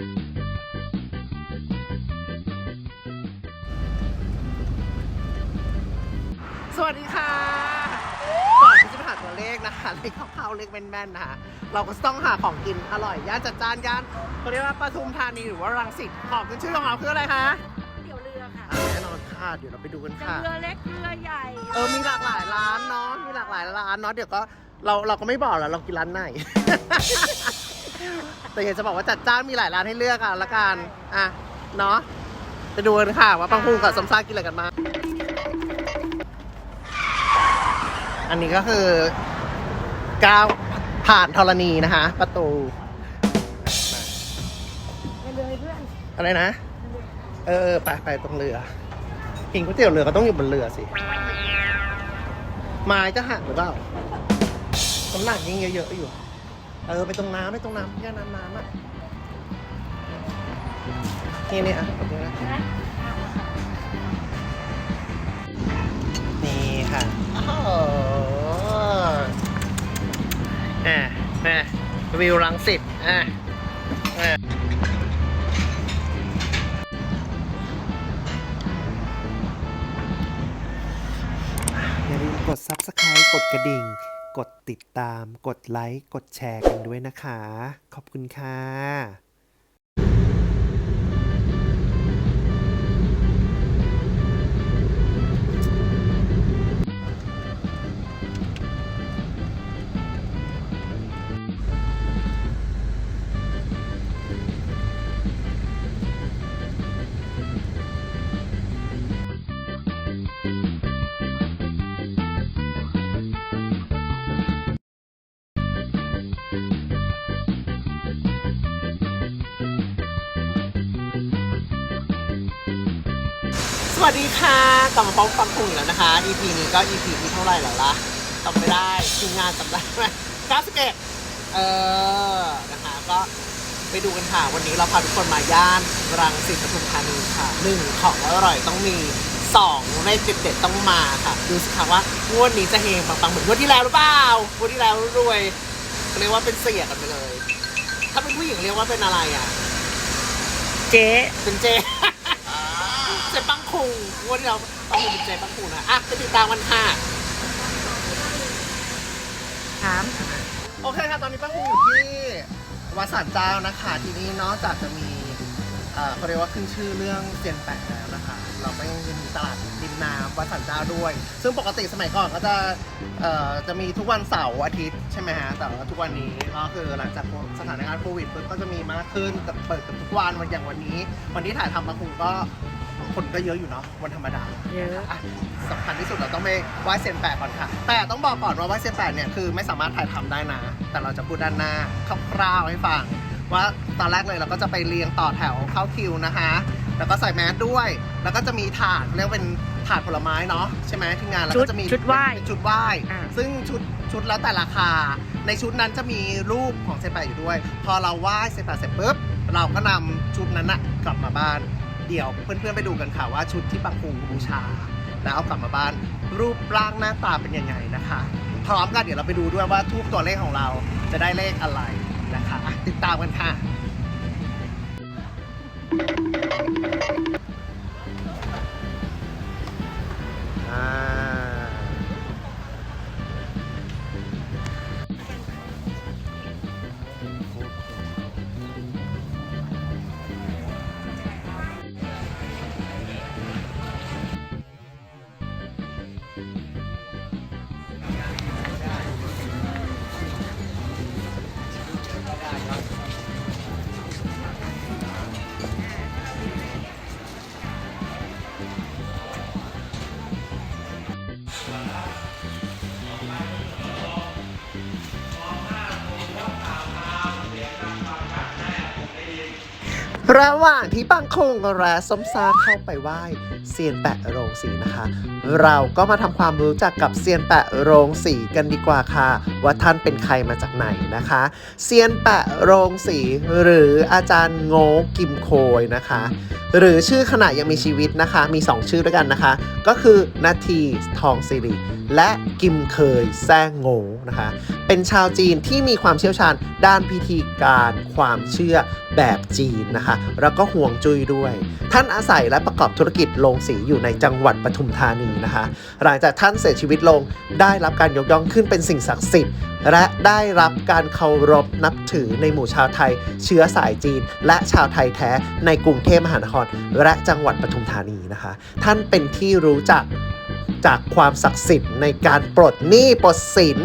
สวัสดีค่ะก่อนที่จะไปหาตัวเลขนะคะเลขคร่าวๆเลขแม่นๆนะคะเราก็ต้องหาของกินอร่อยย่านจัดจ้านย่านเขาเรียกว่าปทุมธานีหรือว่ารังสิตของขึ้นชื่อของเราคืออะไรคะเตี๋ยวเรือค่ะอะแน่นอนค่ะเดี๋ยวเราไปดูกันจะค่ะ เรือเล็กเรือใหญ่เออ มีหลากหลายร้านเนาะ มีหลากหลายร้านเนาะ เดี๋ยวก็เราเราก็ไม่บอกแล้วเรากินร้านไหน แต่อยากจะบอกว่าจัดจ้านมีหลายร้านให้เลือกอะละกันอะเนาะไปดูกันค่ะว่าปังพุงกับสมซ่ากินอะไรกันมางอันนี้ก็คือก้าวผ่านธรณีนะคะ ประตูไปเลยเพื่อนอะไรนะเออเออไปไปตรงเรือกินก๋วยเตี๋ยวเรือก็ต้องอยู่บนเรือสิไม้จะหักหรือเปล่าน้ำหนักยิ่งเยอะๆอยู่ เออไปตรงน้ำไปตรงน้ำแค่น้ำน้ำอะนี่นี่อะตรงนี้นะนี่ค่ะโอ้โหอะอะวิวรังสิตอะอะอย่าลืมกด Subscribe กดกระดิ่ง ดติดตาม กดไลค์ กดแชร์กันด้วยนะคะ ขอบคุณค่ะ สวัสดีค่ะ กลับมาพบฟังคุงอีกแล้วนะคะ EP นี้ก็ EP ที่เท่าไหร่แล้วล่ะจำไม่ได้ทีมงานจำได้ไหม91เออ นะคะ ก็ไปดูกันค่ะ วันนี้เราพาทุกคนมาย่านรังสิตปทุมธานีค่ะหนึ่งของอร่อยต้องมีสองเลขเด็ดๆต้องมาค่ะ ดูสิคะว่างวดนี้จะเฮงปังๆเหมือนงวดที่แล้วหรือเปล่างวดที่แล้วรวยเรียกว่าเป็นเสียกันไปเลย ถ้าเป็นผู้หญิงเรียกว่าเป็นอะไรอะ เจ๊เป็นเจเจปั งคุงงวดที่เราต้องเป็นเจปังคุงนะอะไปติดตามกันค่ะถามโอเคค่ะตอนนี้ปังคุงอยู่ที่วัดสันเจ้านะคะ ที่นี่นอกจากจะมีเอ่อเขาเรียกว่าขึ้นชื่อเรื่องเซียนแปะแล้วนะคะ เราก็ยังมีตลาดริมน้ำวัดสันเจ้าด้วย ซึ่งปกติสมัยก่อนก็จะเอ่อจะมีทุกวันเสาร์อาทิตย์ใช่ไหมฮะแต่ว่าทุกวันนี้ก็คือหลังจากสถานการณ์โควิดปุ๊บก็จะมีมากขึ้นกับเปิดกับทุกวันวันอย่างวันนี้ วันที่ถ่ายทำปังคุงก็ คนก็เยอะอยู่เนาะวันธรรมดาเยอะ อะสำคัญที่สุดเราต้องไปไหว้เซียนแปะก่อนค่ะ แต่ต้องบอกก่อนว่าไหว้เซียนแปะเนี่ยคือไม่สามารถถ่ายทำได้นะ แต่เราจะพูดด้านหน้าคร่าวๆให้ฟัง ว่าตอนแรกเลยเราก็จะไปเรียงต่อแถวเข้าคิวนะคะ แล้วก็ใส่แมสด้วย แล้วก็จะมีถาดเรียกเป็นถาดผลไม้เนาะใช่ไหมที่งานแล้วก็จะมีชุดไหว้เป็นชุดไหว้ อ่า ซึ่งชุดชุดแล้วแต่ราคา ในชุดนั้นจะมีรูปของเซนแปะอยู่ด้วย พอเราไหว้เซนแปะเสร็จปุ๊บเราก็นำชุดนั้นนะกลับมาบ้าน เดี๋ยวเพื่อนๆไปดูกันค่ะว่าชุดที่ปังคุงบูชา แล้วเอากลับมาบ้าน รูปร่างหน้าตาเป็นยังไงนะคะ พร้อมกันเดี๋ยวเราไปดูด้วยว่าทุกตัวเลขของเราจะได้เลขอะไรนะคะ ติดตามกันค่ะ ระหว่างที่ปังคงและส้มซาเข้าไปไหว้เซียนแปะโรงสีนะคะ เราก็มาทำความรู้จักกับเซียนแปะโรงสีกันดีกว่าค่ะ ว่าท่านเป็นใครมาจากไหนนะคะ เซียนแปะโรงสีหรืออาจารย์โง่กิมโคยนะคะ หรือชื่อขณะยังมีชีวิตนะคะ มี 2 ชื่อด้วยกันนะคะ ก็คือนาทีทองสิริ และกิมเคยแซงโงนะคะ เป็นชาวจีนที่มีความเชี่ยวชาญด้านพิธีการความเชื่อแบบจีนนะคะ แล้วก็ห่วงจุ้ยด้วย ท่านอาศัยและประกอบธุรกิจโรงสีอยู่ในจังหวัดปทุมธานีนะคะ หลังจากท่านเสียชีวิตลงได้รับการยกย่องขึ้นเป็นสิ่งศักดิ์สิทธิ์และได้รับการเคารพนับถือในหมู่ชาวไทย เชื้อสายจีน และชาวไทยแท้ในกรุงเทพมหานคร และจังหวัดปทุมธานีนะคะ ท่านเป็นที่รู้จัก จากความศักดิ์สิทธิ์ในการปลดหนี้ปลดสิน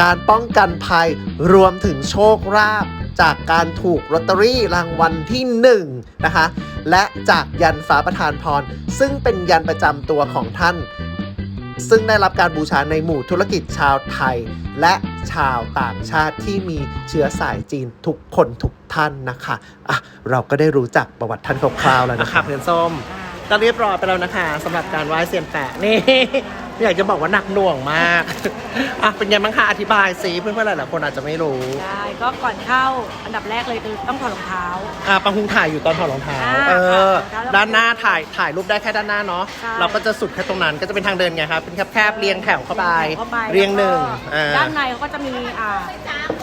การป้องกันภัยรวมถึงโชคลาภจากการถูกลอตเตอรี่รางวัลที่1นะคะและจากยันฟ้าประธานพร ซึ่งเป็นยันประจำตัวของท่าน ซึ่งได้รับการบูชาในหมู่ธุรกิจชาวไทย และชาวต่างชาติที่มีเชื้อสายจีนทุกคนทุกท่านนะคะอะเราก็ได้รู้จักประวัติท่านคร่าวๆแล้วนะนะครัคะบเพื่อนส้ม ก็เรียบร้อยไปแล้วนะคะสำหรับการไหว้เซียนแปะนี่ อยากจะบอกว่าหนักหน่วงมาก อะเป็นไงบ้างคะอธิบายสิเพื่อนๆหลายๆคนอาจจะไม่รู้ได้ก็ก่อนเข้าอันดับแรกเลยคือต้องถอดรองเท้า อะปังคุงถ่ายอยู่ตอนถอดรองเท้า อ่าเออ ถอดรองเท้าด้านหน้าถ่ายถ่ายรูปได้แค่ด้านหน้าเนาะใช่ เราก็จะสุดแค่ตรงนั้นก็จะเป็นทางเดินไงครับเป็นแคบๆเรียงแถวเข้าไปเข้าไปเรียงหนึ่งแล้วก็อ่า ด้านในเขาก็จะมีอ่า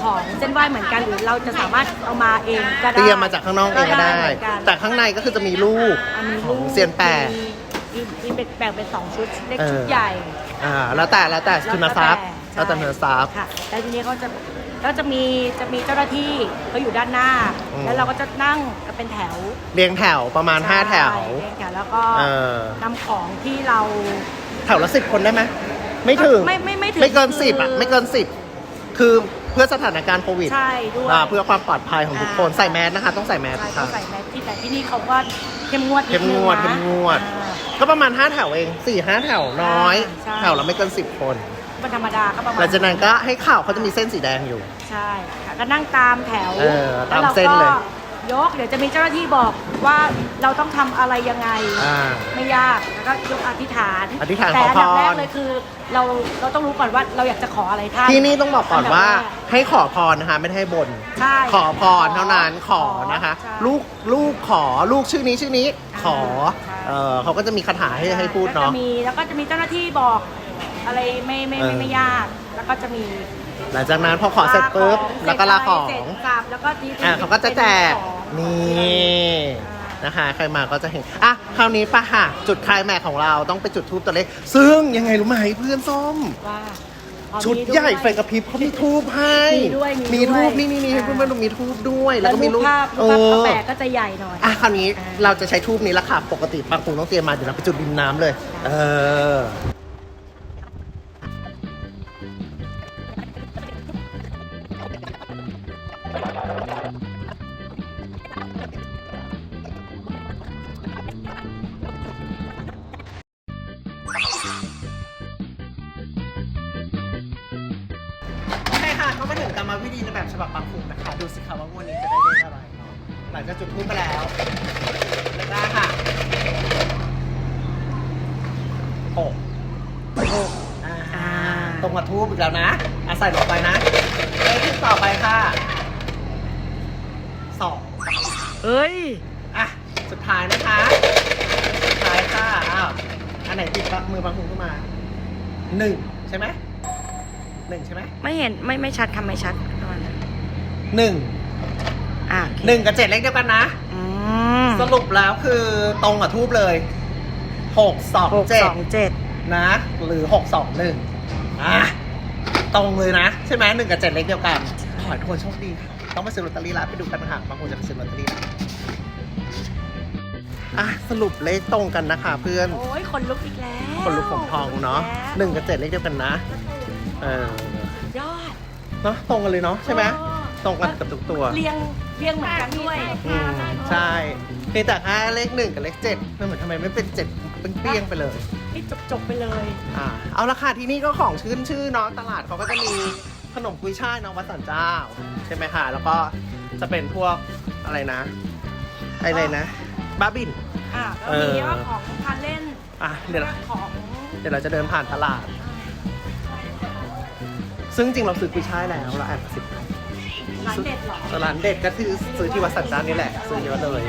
ของเส้นไหว้เหมือนกันหรือเราจะสามารถเอามาเองก็ได้เตรียมมาจากข้างนอกเองก็ได้ เหมือนกันแต่ข้างในก็คือจะมีรูปอันนี้ขลูองกเซียนแปะมี มีมีแบ่งเป็นสองชุดเล็กเออ ชุดใหญ่ อ่าแล้วแต่แล้วแต่ทุนทรัพย์แล้แล้ววแต่แต่ทุนทรัพย์ ค่ะแล้วทีนี้เขาจะก็จะมีจะมีเจ้าหน้าที่เขาอยู่ด้านหน้า อืม แล้วเราก็จะนั่งกันเป็นแถวเรียงแถวประมาณ 5 แถว ใช่เรียงแถวแล้วก็เออ นำของที่เรา แถวละสิบคนได้ไหมไม่ถึงไม่ไม่ไม่ถึงไม่เกินคือสิบอะไม่เกินสิบคือเพื่อสถานการณ์โควิดใช่ด้วยอ่าเพื่อความปลอดภัยของทุกคนอ่า ใส่แมสนะคะ ต้องใส่แมสใช่คต้รัอบงใส่แมสที่แต่ที่นี่เขาก็เข้มงวดนิดเข้มนึงวดนะเข้มงวด อ่า ก็ประมาณ 5 แถวเอง4 5แถวน้อย ใช่ แถวละไม่เกิน 10 คนวันธรรมดาก็ประมาณหลังจากนั้นก็ให้ข่าวเขาจะมีเส้นสีแดงอยู่ ใช่ค่ะก็นั่งตามแถวเออตามแล้วเส้นเลยก็ยกเดี๋ยวจะมีเจ้าหน้าที่บอกว่าเราต้องทำอะไรยังไง อ่า ไม่ยากแล้วก็ยกอธิษฐานอธิษฐานแต่ขออันพดับแรรกเลยคือ เราเราต้องรู้ก่อนว่าเราอยากจะขออะไรท่าน ที่นี่ต้องบอกก่อนว่าดับแรให้ขอพรนะคะ ไม่ได้ให้บน ใช่ขอพรเท่านั้นขอนะคะ ใช่ลูกลูกขอลูกชื่อนี้ชื่อนี้ขอใช่ เออเขาก็จะมีคาถาให้ให้พูดเนาะก็จะมีแล้วก็จะมีเจ้าหน้าที่บอกอะไรไม่ไม่ไม่เออไม่ยาก แล้วก็จะมีหลังจากนั้นพอขอเสร็จปุ๊บแล้วก็ลาของเสร็จสับแล้วก็ทีอะเขาก็จะแจกของนี่นะคะใครมาก็จะเห็นอะคราวนี้ปะค่ะ จุดคลายแม็กซ์ของเราต้องไปจุดทูบตัวเลขซึ่งยังไงรู้ไหมเพื่อนส้มว่า อ๋อชุดมีวย ใหญ่ไฟกระพริบเขามีทูบให้มีด้วยมีมีด้วยทูบนี่นี่นี่ให้อ่า เพื่อนๆดูมีทูบด้วยแล้แล้ววก็รูมีปรูปภาพเอรูปภาพอแปะก็จะใหญ่หน่อย อะคราวนี้อ่าเราจะใช้ทูบนี้ละค่ะปกติบางคงต้องเตรียมมาเดี๋ยวเราไปจุดริมน้ำเลยเออ ก็มาถึงกรรมวิธีในแบบฉบับบางคุงนะคะ ดูสิคะว่างวดนี้จะได้เลขอะไรเนาะหลังจากจุดทูปไปแล้วเลขแรกค่ะหกหกอ่าอ่าตรงกับทูบอีกแล้วนะอาใส่ลงไปนะเลขที่ต่อไปค่ะสองเอ้ย อะ สุดท้ายนะคะสุดท้ายค่ะอ้าวอันไหนติดมือบางคุงขึ้นมาหนึ่งใช่ไหม หนึ่งใช่ไหมไม่เห็นไม่ไม่ชัดทำไม่ชัดประมาณนั้นหนึ่งอะโอเคหนึ่งกับเจ็ดเลขเดียวกันนะ อืมสรุปแล้วคือตรงกับทูบเลยหกสองหกเจ็ดสองเจ็ดนะ หรือหกสองหนึ่งอะตรงเลยนะ ใช่ไหมหนึ่งกับเจ็ดเลขเดียวกัน ขอให้ทุกคนโชคดีค่ะต้องไปซื้อลอตเตอรี่แล้วไปดูกันนะคะบางคนจะไปซื้อลอตเตอรี่แล้วอะสรุปเลขตรงกันนะคะ เพื่อนโอ้ยคนลุกอีกแล้ว คนลุกของทองเนาะหนึ่งกับเจ็ดเลขเดียวกันนะ เออยอดเนาะตรงกันเลยเนาะใช่ไหมตรงกันกับทุกตัวเรียงเรียงเหมือนกันด้วยอืมใช่เพียงแต่แค่เลขหนึ่งกับเลขเจ็ดมันเหมือนทำไมไม่เป็นเจ็ดเป็นเปรี้ยงไปเลย นี่จบจบๆไปเลย อ่าเอาละค่ะที่นี่ก็ของชื่นชื่อเนาะตลาดเขาก็จะมีขนมกุยช่ายน้องวัดสันเจ้า ใช่ไหมคะแล้วก็จะเป็นพวกอะไรนะอะไรนะบ้าบิน อะเอก็มีว่าของทานเล่นอะเดี๋ยวเราของเดี๋ยวเราจะเดินผ่านตลาด ซึ่งจริงเราซื้อกุยช่ายแล้วเราแอบกระสิบร้านเด็ดเหรอ ร้านเด็ดก็คือซื้อที่วัดสันเจ้านี่แหละ ซื้อเยอะเลย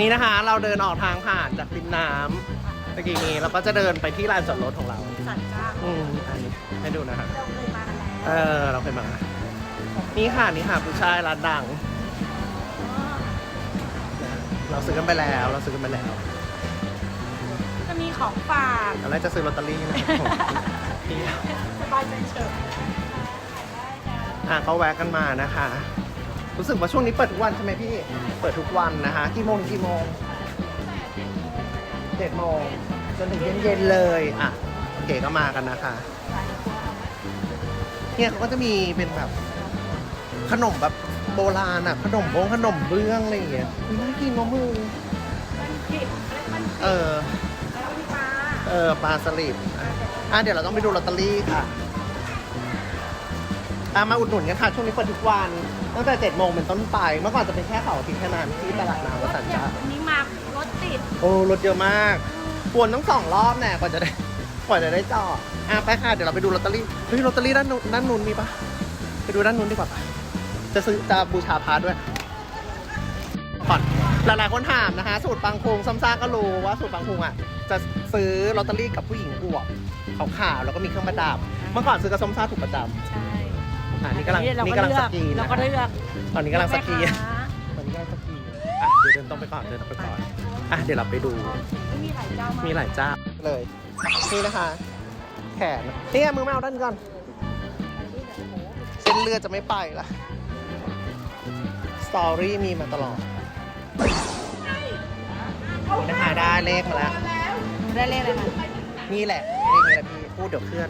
นี่นะคะเราเดินออกทางผ่านจากริมน้ำตะกี้นี้เราก็จะเดินไปที่ลานจอดรถของเราสันจ้าอืมอันนี้ให้ดูนะครับเราเคยมากันแล้วเออเราเคยมา นี่ค่ะนี่ค่ะผู้ชายร้านดัง เราซื้อกันไปแล้ว เราซื้อกันไปแล้วจะมีของฝากตอนแรกจะซื้อลอตเตอรี่นะครับผม นี่สบายใจเฉิบอะก็แวะกันมานะคะ รู้สึกว่าช่วงนี้เปิดทุกวันใช่ไหมพี่ เปิดทุกวันนะคะ กี่โมงถึงกี่โมงเจ็ดโมงจนถึงเย็นๆเลย อะโอเคก็มากันนะคะ เนี่ยเขาก็จะมีเป็นแบบขนมแบบโบราณอะขนมบงขนมเบื้องอะไรอย่างเงี้ยอุ๊ยน่ากินมะมือมันผิดมันเออแล้วมีปลาเออปลาสลิด อะอะเดี๋ยวเราต้องไปดูลอตเตอรี่ค่ะอะมาอุดหนุนกันค่ะช่วงนี้เปิดทุกวันตั้งแต่เจ็ดโมงเป็นต้นไป เมื่อก่อนจะเป็นแค่เสาร์อาทิตย์แค่นั้นที่ตลาดน้ำวัดสันอย่าจ้างวันนี้มารถติดโอ้รถเยอะมากวนต้องสองรอบแน่กว่าจะได้กว่าจะได้จอดอะไปค่ะเดี๋ยวเราไปดูลอตเตอรี่เฮ้ยลอตเตอรี่ด้านนู้นด้านนู้นมีปะไปดูด้านนู้นดีกว่าปะจะซื้อจะบูชาพระด้วยก่อนหลายๆคนถามนะคะ สูตรปังคุงซ้ำซากก็รู้ว่าสูตรปังคุงอะจะซื้อลอตเตอรี่กับผู้หญิงอวบ ขาวๆแล้วก็มีเครื่องประดับ เมื่อก่อนซื้อกับส้มซ่าถูกประจใช่ำอ่านี่กำลังเรานี่ก็กำลังเลืสอกกีเรานะก็เลือกตอนนี้กำลังสกีแม่ค้าตอนนี้กำลังสกีอะเดี๋ยวเดินต้องไปก่อนเดินต้องไปก่อนอะเดี๋ยวเราไปดู มีหลายเจ้ามากมีหลายเจ้าเลย นี่นะคะ แขนนี่ไงมือไม่เอาด้านก่อนเส้นเลือดจะไม่ไปละสตอรี่มีมาตลอดนี่นะคะได้เลขมาแล้วได้เลขอะไรมา นี่แหละเลขนี้แหละพี่พูดเดี๋ยวเคลื่อน